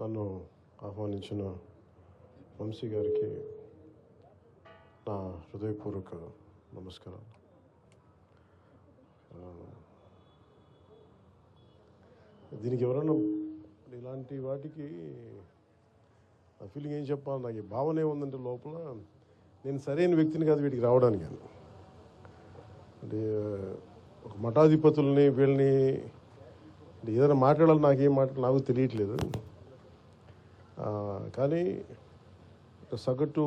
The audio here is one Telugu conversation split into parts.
నన్ను ఆహ్వానించిన వంశీ గారికి నా హృదయపూర్వక నమస్కారం దీనికి ఎవరన్నా ఇలాంటి వాటికి నా ఫీలింగ్ ఏం చెప్పాలి? నాకు ఈ భావన ఏముందంటే లోపల నేను సరైన వ్యక్తిని కాదు వీటికి రావడానికి అంటే ఒక మఠాధిపతుల్ని వీళ్ళని ఏదైనా మాట్లాడాలి నాకేం మాట్లాడాలి నాకు తెలియట్లేదు. కానీ సగటు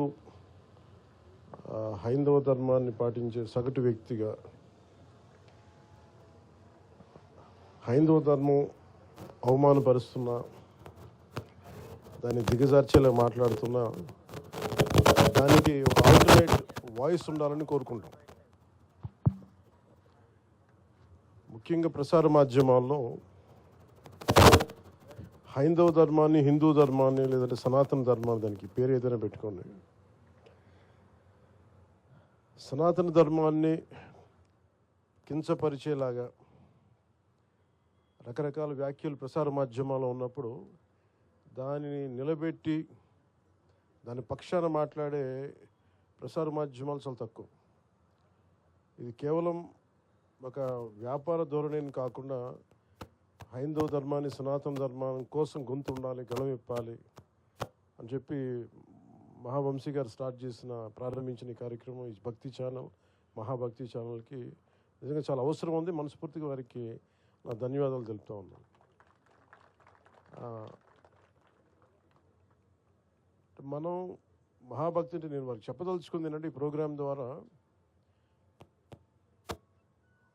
హైందవ ధర్మాన్ని పాటించే సగటు వ్యక్తిగా హైందవ ధర్మం అవమానపరుస్తున్నా దాన్ని దిగజార్చేలా మాట్లాడుతున్నా దానికి ఒక ఆల్టర్నేట్ వాయిస్ ఉండాలని కోరుకుంటాం. ముఖ్యంగా ప్రసార మాధ్యమాల్లో హైందవ ధర్మాన్ని హిందూ ధర్మాన్ని లేదంటే సనాతన ధర్మాన్ని దానికి పేరు ఏదైనా పెట్టుకోండి. సనాతన ధర్మాన్ని కించపరిచేలాగా రకరకాల వ్యాఖ్యలు ప్రసార మాధ్యమాల్లో ఉన్నప్పుడు దానిని నిలబెట్టి దాని పక్షాన మాట్లాడే ప్రసార మాధ్యమాలు చాలా తక్కువ. ఇది కేవలం ఒక వ్యాపార ధోరణిని కాకుండా హైందవ ధర్మాన్ని సనాతన ధర్మం కోసం గొంతు ఉండాలి గళం ఇప్పాలి అని చెప్పి మహావంశీ గారు స్టార్ట్ చేసిన ప్రారంభించిన కార్యక్రమం ఈ భక్తి ఛానల్ మహాభక్తి ఛానల్కి నిజంగా చాలా అవసరం ఉంది. మనస్ఫూర్తిగా వారికి నా ధన్యవాదాలు తెలుపుతూ ఉన్నాను. మనం మహాభక్తి అంటే నేను వారికి చెప్పదలుచుకుంది ఏంటంటే ఈ ప్రోగ్రాం ద్వారా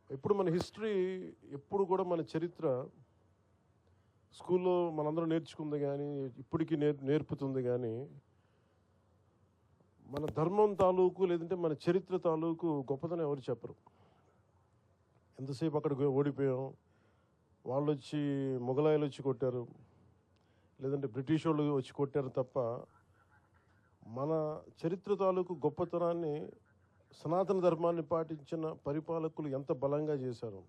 ఎప్పుడు మన హిస్టరీ ఎప్పుడు కూడా మన చరిత్ర స్కూల్లో మనందరం నేర్చుకుంది కానీ ఇప్పటికీ నేర్ నేర్పుతుంది కానీ మన ధర్మం తాలూకు లేదంటే మన చరిత్ర తాలూకు గొప్పతనం ఎవరు చెప్పరు. ఎంతసేపు అక్కడికి ఓడిపోయాం వాళ్ళు వచ్చి మొఘలాయలు వచ్చి కొట్టారు లేదంటే బ్రిటిష్ వాళ్ళు వచ్చి కొట్టారు తప్ప మన చరిత్ర తాలూకు గొప్పతనాన్ని సనాతన ధర్మాన్ని పాటించిన పరిపాలకులు ఎంత బలంగా చేశారు.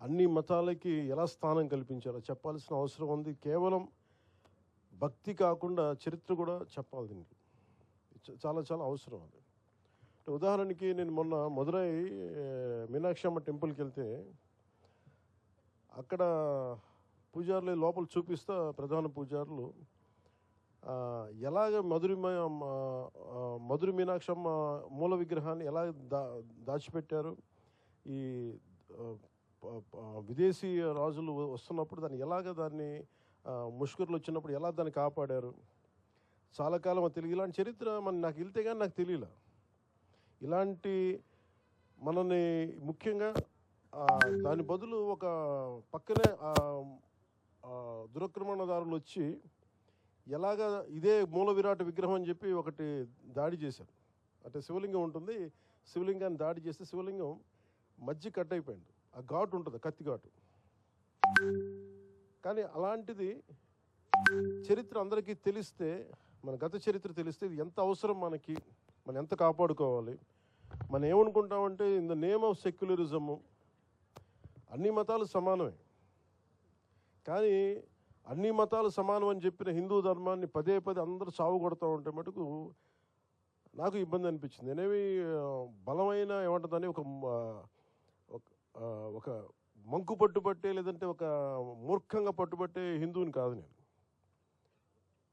అన్ని మతాలకి ఎలా స్థానం కల్పించారో చెప్పాల్సిన అవసరం ఉంది. కేవలం భక్తి కాకుండా చరిత్ర కూడా చెప్పాలి దీనికి. చాలా చాలా అవసరం అది. ఉదాహరణకి నేను మొన్న మదురై మీనాక్షమ్మ మీనాక్షి అమ్మ టెంపుల్కి వెళ్తే అక్కడ పూజారులు లోపల చూపిస్తా ప్రధాన పూజారులు ఎలాగ మధురి మధురి మీనాక్షమ్మ మూల విగ్రహాన్ని ఎలా దా దాచిపెట్టారు? ఈ విదేశీ రాజులు వస్తున్నప్పుడు దాన్ని ఎలాగ దాన్ని ముష్కర్లు ముష్కరులు వచ్చినప్పుడు ఎలా దాన్ని కాపాడారు? చాలా కాలం తెలియదు. ఇలాంటి చరిత్ర మన నాకు వెళ్తే కానీ నాకు తెలియలే. ఇలాంటి మనని ముఖ్యంగా దాని బదులు ఒక పక్కనే దురక్రమణదారులు వచ్చి ఎలాగ ఇదే మూల విరాట విగ్రహం అని చెప్పి ఒకటి దాడి చేశారు. అంటే శివలింగం ఉంటుంది. శివలింగాన్ని దాడి చేస్తే శివలింగం మధ్య కట్ అయిపోయింది. ఆ ఘాటు ఉంటుంది కత్తి ఘాటు. కానీ అలాంటిది చరిత్ర అందరికీ తెలిస్తే మన గత చరిత్ర తెలిస్తే ఇది ఎంత అవసరం మనకి మనం ఎంత కాపాడుకోవాలి. మనం ఏమనుకుంటామంటే in the name of secularism అన్ని మతాలు సమానమే. కానీ అన్ని మతాలు సమానం అని చెప్పిన హిందూ ధర్మాన్ని పదే పదే అందరూ సాగు కొడతా ఉంటే మటుకు నాకు ఇబ్బంది అనిపించింది. నేనేమి బలమైన ఏమంటుందని ఒక ఒక మంకు పట్టుబట్టే లేదంటే ఒక మూర్ఖంగా పట్టుబట్టే హిందువుని కాదు నేను.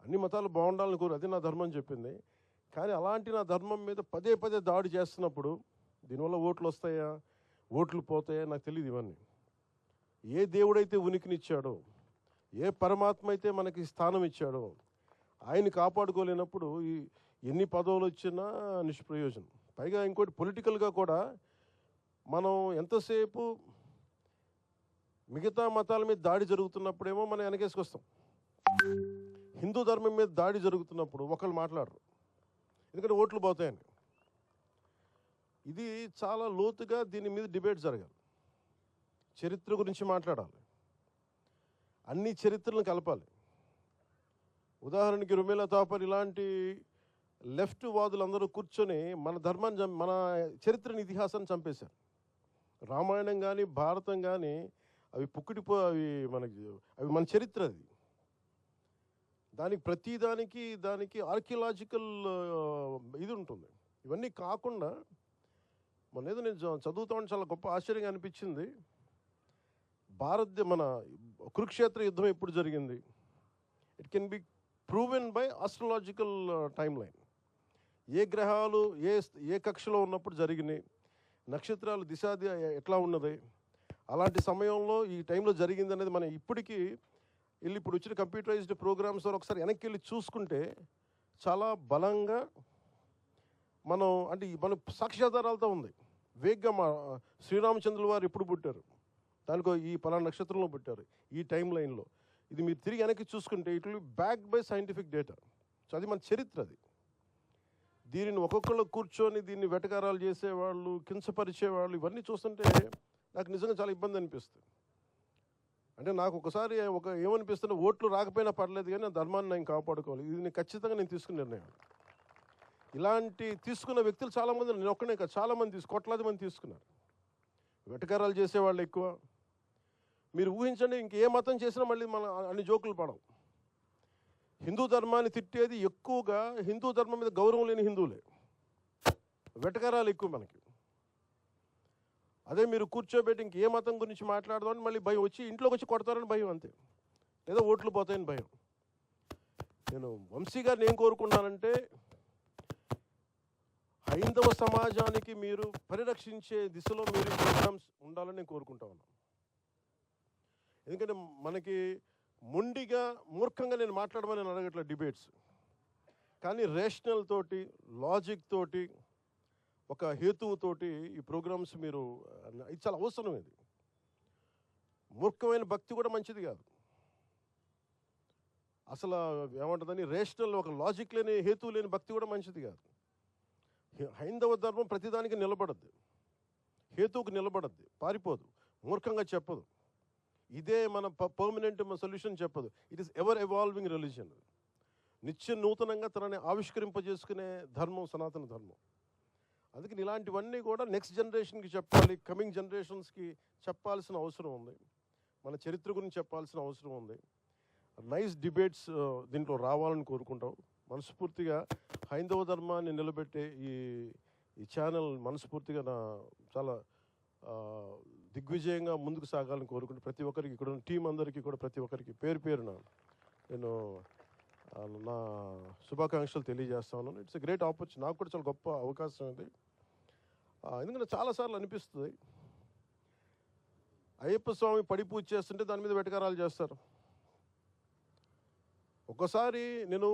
అన్ని మతాలు బాగుండాలని కోరు. అది నా ధర్మం చెప్పింది. కానీ అలాంటి నా ధర్మం మీద పదే పదే దాడి చేస్తున్నప్పుడు దీనివల్ల ఓట్లు వస్తాయా? ఓట్లు పోతాయా? నాకు తెలియదు ఇవన్నీ. ఏ దేవుడైతే ఉనికినిచ్చాడో ఏ పరమాత్మ అయితే మనకి స్థానం ఇచ్చాడో ఆయన కాపాడుకోలేనప్పుడు ఈ ఎన్ని పదవులు వచ్చినా నిష్ప్రయోజనం. పైగా ఇంకోటి పొలిటికల్గా కూడా మనం ఎంతసేపు మిగతా మతాల మీద దాడి జరుగుతున్నప్పుడేమో మనం వెనకేసుకొస్తాం. హిందూ ధర్మం మీద దాడి జరుగుతున్నప్పుడు ఒకళ్ళు మాట్లాడరు. ఎందుకంటే ఓట్లు పోతాయని. ఇది చాలా లోతుగా దీని మీద డిబేట్ జరగాలి. చరిత్ర గురించి మాట్లాడాలి. అన్ని చరిత్రలను కలపాలి. ఉదాహరణకి రుమేలా తాపర్ ఇలాంటి లెఫ్ట్ వాదులందరూ కూర్చొని మన ధర్మాన్ని చం- మన చరిత్రని ఇతిహాసాన్ని చంపేశారు. రామాయణం కానీ భారతం కానీ అవి పుక్కిడిపో అవి మనకి అవి మన చరిత్ర అది. దానికి ప్రతిదానికి దానికి ఆర్కియలాజికల్ ఇది ఉంటుంది. ఇవన్నీ కాకుండా మన ఏదో నేను చ- చదువుతా ఉంటే చాలా గొప్ప ఆశ్చర్యంగా అనిపించింది. భారత మన కురుక్షేత్ర యుద్ధం ఎప్పుడు జరిగింది? It can be proven by astrological time line ఏ గ్రహాలు ఏ ఏ కక్షలో ఉన్నప్పుడు జరిగినాయి? నక్షత్రాలు దిశాది ఎట్లా ఉన్నది? అలాంటి సమయంలో ఈ టైంలో జరిగింది అనేది మనం ఇప్పటికీ వెళ్ళి ఇప్పుడు వచ్చిన కంప్యూటరైజ్డ్ ప్రోగ్రామ్స్ ద్వారా ఒకసారి వెనక్కి వెళ్ళి చూసుకుంటే చాలా బలంగా మనం అంటే మన సాక్ష్యాధారాలతో ఉంది. వేగ్గా మా శ్రీరామచంద్రుల వారు ఎప్పుడు పుట్టారు? దానికో ఈ పలానా నక్షత్రంలో పుట్టారు ఈ టైం లైన్లో. ఇది మీరు తిరిగి వెనక్కి చూసుకుంటే it will back by scientific data. So అది మన చరిత్ర అది. దీనిని ఒక్కొక్కళ్ళు కూర్చొని దీన్ని వెటకారాలు చేసేవాళ్ళు కించపరిచేవాళ్ళు ఇవన్నీ చూస్తుంటే నాకు నిజంగా చాలా ఇబ్బంది అనిపిస్తుంది. అంటే నాకు ఒకసారి ఒక ఏమనిపిస్తున్న ఓట్లు రాకపోయినా పర్లేదు కానీ నా ధర్మాన్ని నేను కాపాడుకోవాలి. ఇది నేను ఖచ్చితంగా నేను తీసుకున్న నిర్ణయం. ఇలాంటి తీసుకున్న వ్యక్తులు చాలామంది నేను ఒక్కనే కాదు చాలామంది తీసు కోట్లాది మంది తీసుకున్నారు. వెటకారాలు చేసేవాళ్ళు ఎక్కువ. మీరు ఊహించండి ఇంక ఏ మతం చేసినా మళ్ళీ మన అన్ని జోకులు పడవు. హిందూ ధర్మాన్ని తిట్టేది ఎక్కువగా హిందూ ధర్మం మీద గౌరవం లేని హిందువులే. వెటకారాలు ఎక్కువ మనకి. అదే మీరు కూర్చోబెట్టి ఇంక ఏ మతం గురించి మాట్లాడదామని మళ్ళీ భయం వచ్చి ఇంట్లోకి వచ్చి కొడతారని భయం అంతే. లేదా ఓట్లు పోతాయని భయం. నేను వంశీ గారిని ఏం కోరుకున్నానంటే హైందవ సమాజానికి మీరు పరిరక్షించే దిశలో మీరు ప్రోగ్రామ్స్ ఉండాలని నేను కోరుకుంటా ఉన్నాను. ఎందుకంటే మనకి మొండిగా మూర్ఖంగా నేను మాట్లాడమని నేను అడగట్లే డిబేట్స్. కానీ రేషనల్ తోటి లాజిక్ తోటి ఒక హేతువుతోటి ఈ ప్రోగ్రామ్స్ మీరు ఇది చాలా అవసరం ఇది. మూర్ఖమైన భక్తి కూడా మంచిది కాదు. అసలు ఏమంటుందని రేషనల్ ఒక లాజిక్ లేని హేతువు లేని భక్తి కూడా మంచిది కాదు. హైందవ ధర్మం ప్రతిదానికి నిలబడద్దు. హేతువుకు నిలబడద్దు. పారిపోదు. మూర్ఖంగా చెప్పదు. ఇదే మన పర్మనెంట్ సొల్యూషన్ చెప్పదు. It is ever evolving religion నిత్య నూతనంగా తనని ఆవిష్కరింపజేసుకునే ధర్మం సనాతన ధర్మం. అందుకని ఇలాంటివన్నీ కూడా నెక్స్ట్ జనరేషన్కి చెప్పాలి కమింగ్ జనరేషన్స్కి చెప్పాల్సిన అవసరం ఉంది. మన చరిత్ర గురించి చెప్పాల్సిన అవసరం ఉంది. నైస్ డిబేట్స్ uh, దీంట్లో రావాలని కోరుకుంటాం. మనస్ఫూర్తిగా హైందవ ధర్మాన్ని నిలబెట్టే ఈ ఈ ఛానల్ మనస్ఫూర్తిగా నా చాలా దిగ్విజయంగా ముందుకు సాగాలని కోరుకుంటూ ప్రతి ఒక్కరికి ఇక్కడ టీం అందరికీ కూడా ప్రతి ఒక్కరికి పేరు పేరున నేను నా శుభాకాంక్షలు తెలియజేస్తాను ఇట్స్ ఎ గ్రేట్ ఆపర్చునిటీ నాకు కూడా చాలా గొప్ప అవకాశం ఇది. ఎందుకంటే చాలాసార్లు అనిపిస్తుంది. అయ్యప్ప స్వామి పడి పూజ చేస్తుంటే దాని మీద వెటకారాలు చేస్తారు. ఒకసారి నేను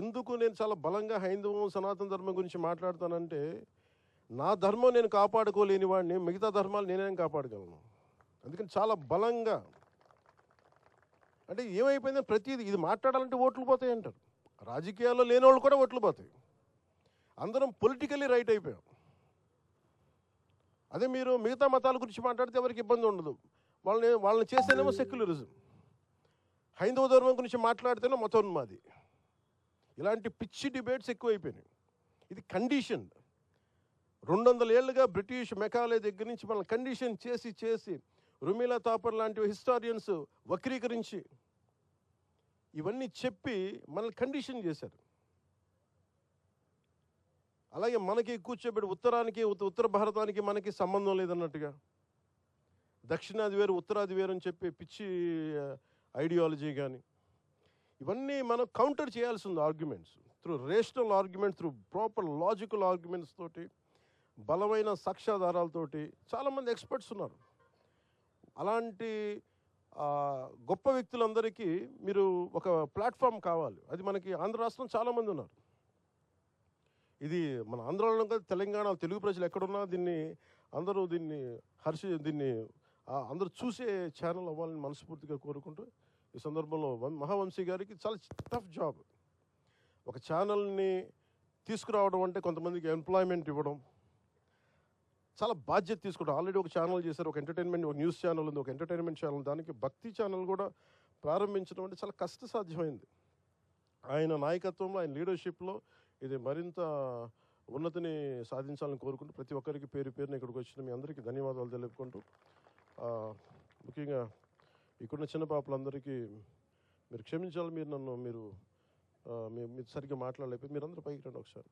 ఎందుకు నేను చాలా బలంగా హైందవం సనాతన ధర్మం గురించి మాట్లాడతానంటే నా ధర్మం నేను కాపాడుకోలేని వాడిని మిగతా ధర్మాలు నేనేం కాపాడగలను. అందుకని చాలా బలంగా అంటే ఏమైపోయిందో ప్రతిదీ ఇది మాట్లాడాలంటే ఓట్లు పోతాయి అంటారు. రాజకీయాల్లో లేని వాళ్ళు కూడా ఓట్లు పోతాయి. అందరం పొలిటికల్లీ రైట్ అయిపోయాం. అదే మీరు మిగతా మతాల గురించి మాట్లాడితే ఎవరికి ఇబ్బంది ఉండదు. వాళ్ళని వాళ్ళని చేస్తేనేమో సెక్యులరిజం. హైందవ ధర్మం గురించి మాట్లాడితేనే మతోన్మాది ఇలాంటి పిచ్చి డిబేట్స్ ఎక్కువైపోయినాయి. ఇది కండిషన్. రెండు వందల ఏళ్ళుగా బ్రిటిష్ మెకాలే దగ్గర నుంచి మనల్ని కండిషన్ చేసి చేసి రుమిలా తాపర్ లాంటి హిస్టారియన్స్ వక్రీకరించి ఇవన్నీ చెప్పి మనల్ని కండిషన్ చేశారు. అలాగే మనకి కూర్చోబెట్టి ఉత్తరానికి ఉత్తర భారతానికి మనకి సంబంధం లేదన్నట్టుగా. దక్షిణాది వేరు ఉత్తరాది వేరు అని చెప్పి పిచ్చి ఐడియాలజీ కానీ ఇవన్నీ మనం కౌంటర్ చేయాల్సి ఉంది arguments through rational argument through proper logical arguments తోటి బలమైన సాక్ష్యాధారాలతోటి చాలామంది ఎక్స్పర్ట్స్ ఉన్నారు. అలాంటి గొప్ప వ్యక్తులందరికీ మీరు ఒక ప్లాట్ఫామ్ కావాలి. అది మనకి ఆంధ్ర రాష్ట్రం చాలామంది ఉన్నారు. ఇది మన ఆంధ్రలో కాదు తెలంగాణ తెలుగు ప్రజలు ఎక్కడున్నా దీన్ని అందరూ దీన్ని హర్షి దీన్ని అందరూ చూసే ఛానల్ అవ్వాలని మనస్ఫూర్తిగా కోరుకుంటూ ఈ సందర్భంలో వం- మహావంశీ గారికి చాలా టఫ్ జాబ్ ఒక ఛానల్ని తీసుకురావడం అంటే కొంతమందికి ఎంప్లాయ్మెంట్ ఇవ్వడం చాలా బాధ్యత తీసుకుంటారు. ఆల్రెడీ ఒక ఛానల్ చేశారు ఒక ఎంటర్టైన్మెంట్ ఒక న్యూస్ ఛానల్ ఉంది ఒక ఎంటర్టైన్మెంట్ ఛానల్ దానికి భక్తి ఛానల్ కూడా ప్రారంభించడం అంటే చాలా కష్టసాధ్యమైంది. ఆయన నాయకత్వంలో ఆయన లీడర్షిప్లో ఇది మరింత ఉన్నతిని సాధించాలని కోరుకుంటూ ప్రతి ఒక్కరికి పేరు పేరున ఇక్కడికి వచ్చిన మీ అందరికీ ధన్యవాదాలు తెలుపుకుంటూ ముఖ్యంగా ఇక్కడున్న చిన్న పాపలందరికీ మీరు క్షమించాలి మీరు నన్ను మీరు మీ మీరు సరిగ్గా మాట్లాడలేకపోతే మీరు అందరూ పైకి రండి ఒకసారి.